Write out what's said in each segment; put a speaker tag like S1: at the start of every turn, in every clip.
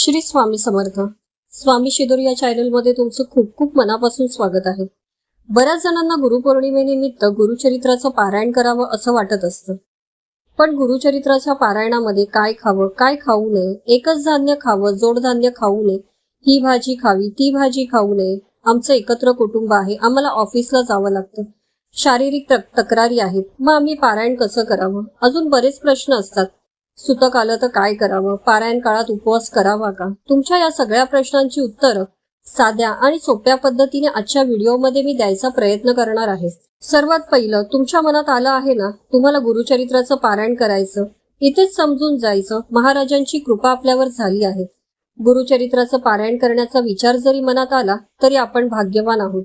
S1: श्री स्वामी समर्थ. स्वामी शिदोर या चॅनलमध्ये तुमचं खूप खूप मनापासून स्वागत आहे. बऱ्याच जणांना गुरुपौर्णिमेनिमित्त गुरुचरित्राचं पारायण करावं असं वाटत असतं. पण गुरुचरित्राच्या पारायणामध्ये काय खावं काय खाऊ नये एकच धान्य खावं जोडधान्य खाऊ नये ही भाजी खावी ती भाजी खाऊ नये आमचं एकत्र कुटुंब आहे आम्हाला ऑफिसला जावं लागतं. शारीरिक तक- तक्रारी आहेत मग आम्ही पारायण कसं करावं? अजून बरेच प्रश्न असतात. सुतक आलं तर काय करावं? पारायण काळात उपवास करावा का? तुमच्या या सगळ्या प्रश्नांची उत्तरं साध्या आणि सोप्या पद्धतीने आजच्या व्हिडिओमध्ये मी द्यायचा प्रयत्न करणार आहे. सर्वात पहिलं तुमच्या मनात आलं आहे ना? तुम्हाला गुरुचरित्राचं पारायण करायचं इथेच समजून जायचं महाराजांची कृपा आपल्यावर झाली आहे. गुरुचरित्राचं पारायण करण्याचा विचार जरी मनात आला तरी आपण भाग्यवान आहोत.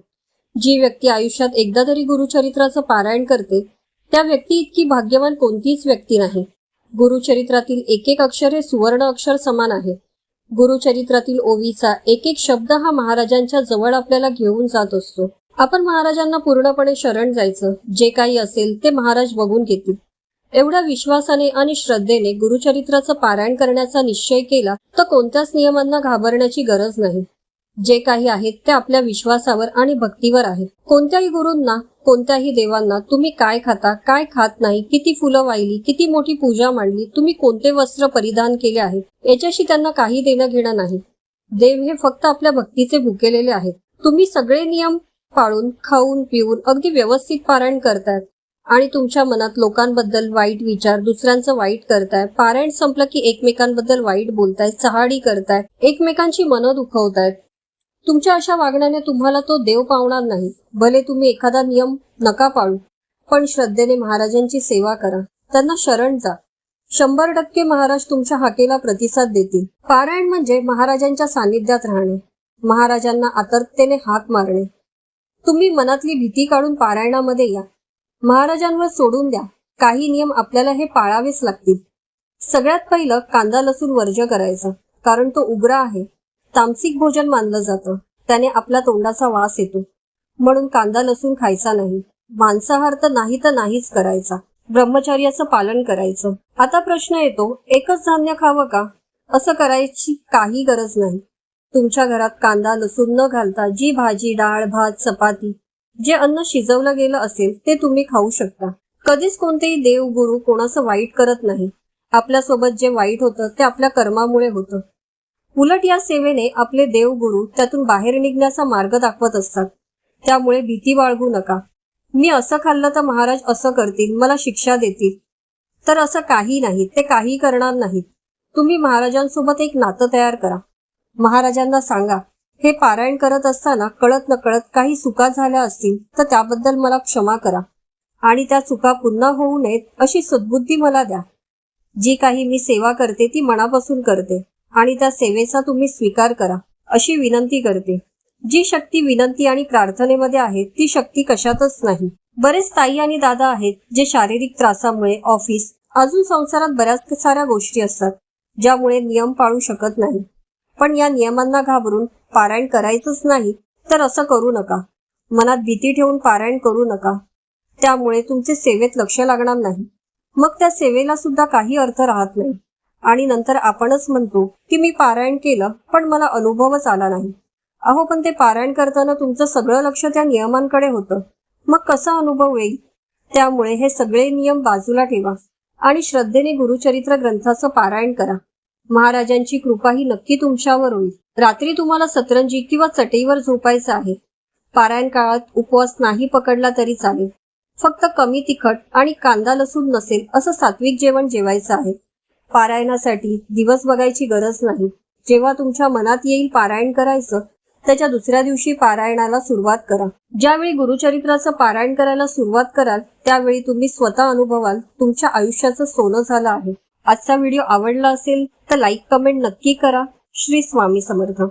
S1: जी व्यक्ती आयुष्यात एकदा तरी गुरुचरित्राचं पारायण करते त्या व्यक्ती इतकी भाग्यवान कोणतीच व्यक्ती नाही. गुरुचरित्रातील एक एक अक्षर हे सुवर्ण अक्षर समान आहे गुरुचरित्रातील ओवीचा एक एक शब्द हा महाराजांच्या जवळ आपल्याला घेऊन जात असतो. आपण महाराजांना पूर्णपणे शरण जायचं. जे काही असेल ते महाराज बघून घेतील. एवढ्या विश्वासाने आणि श्रद्धेने गुरुचरित्राचं पारायण करण्याचा निश्चय केला तर कोणत्याच नियमांना घाबरण्याची गरज नाही. जे काही आहेत ते आपल्या विश्वासावर आणि भक्तीवर आहेत. कोणत्याही गुरूंना कोणत्याही देवांना तुम्ही काय खाता काय खात नाही किती फुलं वाहिली किती मोठी पूजा मांडली तुम्ही कोणते वस्त्र परिधान केले आहेत याच्याशी त्यांना काही देणं घेणं नाही. देव हे फक्त आपल्या भक्तीचे भुकेलेले आहेत. तुम्ही सगळे नियम पाळून खाऊन पिऊन अगदी व्यवस्थित पारायण करतायत आणि तुमच्या मनात लोकांबद्दल वाईट विचार दुसऱ्यांचं वाईट करताय पारायण संपलं की एकमेकांबद्दल वाईट बोलताय चहाडी करताय एकमेकांची मनं दुखवतायत. तुमच्या अशा वागण्याने तुम्हाला तो देव पावणार नाही. भले तुम्ही एखादा नियम नका पाळू पण श्रद्धेने महाराजांची सेवा करा. त्यांना शरण जा. शंभर टक्के महाराज तुमच्या हाकेला प्रतिसाद देतील. पारायण म्हणजे महाराजांच्या सानिध्यात राहणे. महाराजांना आतर्तेने हाक मारणे. तुम्ही मनातली भीती काढून पारायणामध्ये या. महाराजांवर सोडून द्या. काही नियम आपल्याला हे पाळावेच लागतील. सगळ्यात पहिलं कांदा लसूण वर्ज करायचा कारण तो उग्र आहे. तामसिक भोजन मानलं जातं. त्याने आपल्या तोंडाचा वास येतो. म्हणून कांदा लसूण खायचा नाही. मांसाहार तर नाही तर नाहीच करायचा. ब्रह्मचर्याचं पालन करायचं. आता प्रश्न येतो एकच धान्य खावं का? असं करायची काही गरज नाही. तुमच्या घरात कांदा लसूण न घालता जी भाजी डाळ भात चपाती जे अन्न शिजवलं गेलं असेल ते तुम्ही खाऊ शकता. कधीच कोणतेही देव गुरु कोणाचं वाईट करत नाही. आपल्यासोबत जे वाईट होतं ते आपल्या कर्मामुळे होतं. उलट या सेवेने आपले देवगुरु त्यातून बाहेर निघण्याचा मार्ग दाखवत असतात. त्यामुळे भीती बाळगू नका. मी असं खाल्लं तर महाराज असं करतील मला शिक्षा देतील. तर असं काही नाही ते काही करणार नाहीत. तुम्ही महाराजांसोबत एक नातं तयार करा. महाराजांना सांगा हे पारायण करत असताना कळत नकळत काही चुका झाल्या असतील तर त्याबद्दल मला क्षमा करा. आणि त्या चुका पुन्हा होऊ नयेत अशी सद्बुद्धी मला द्या. जी काही मी सेवा करते ती मनापासून करते. आणि त्या सेवेचा तुम्ही स्वीकार करा अशी विनंती करते. जी शक्ती विनंती आणि प्रार्थनेमध्ये आहे ती शक्ती कशातच नाही. बरेच ताई आणि दादा आहेत जे शारीरिक त्रासामुळे ऑफिस अजून संसारात बऱ्याच साऱ्या गोष्टी असतात ज्यामुळे नियम पाळू शकत नाही. पण या नियमांना घाबरून पारायण करायचंच नाही तर असं करू नका. मनात भीती ठेवून पारायण करू नका. त्यामुळे तुमचे सेवेत लक्ष लागणार नाही. मग त्या सेवेला सुद्धा काही अर्थ राहत नाही. आणि नंतर आपणच म्हणतो की मी पारायण केलं पण मला अनुभवच आला नाही. अहो पण ते पारायण करताना तुमचं सगळं लक्ष त्या नियमांकडे होतं. मग कसा अनुभव येईल? त्यामुळे हे सगळे नियम बाजूला ठेवा आणि श्रद्धेने गुरुचरित्र ग्रंथाचं पारायण करा. महाराजांची कृपा ही नक्की तुमच्यावर होईल. रात्री तुम्हाला सतरंजी किंवा चटईवर झोपायचं आहे. पारायण काळात उपवास नाही पकडला तरी चालेल. फक्त कमी तिखट आणि कांदा लसूण नसेल असं सात्विक जेवण जेवायचं आहे. पारायणासाठी दिवस बघायची गरज नाही. जेव्हा तुमच्या मनात येईल पारायण करायचं त्याच्या दुसऱ्या दिवशी पारायणाला सुरुवात करा. ज्यावेळी गुरुचरित्राचं पारायण करायला सुरुवात कराल त्यावेळी तुम्ही स्वतः अनुभवाल तुमच्या आयुष्याचं सोनं झालं आहे. आजचा व्हिडिओ आवडला असेल तर लाईक कमेंट नक्की करा. श्री स्वामी समर्थ.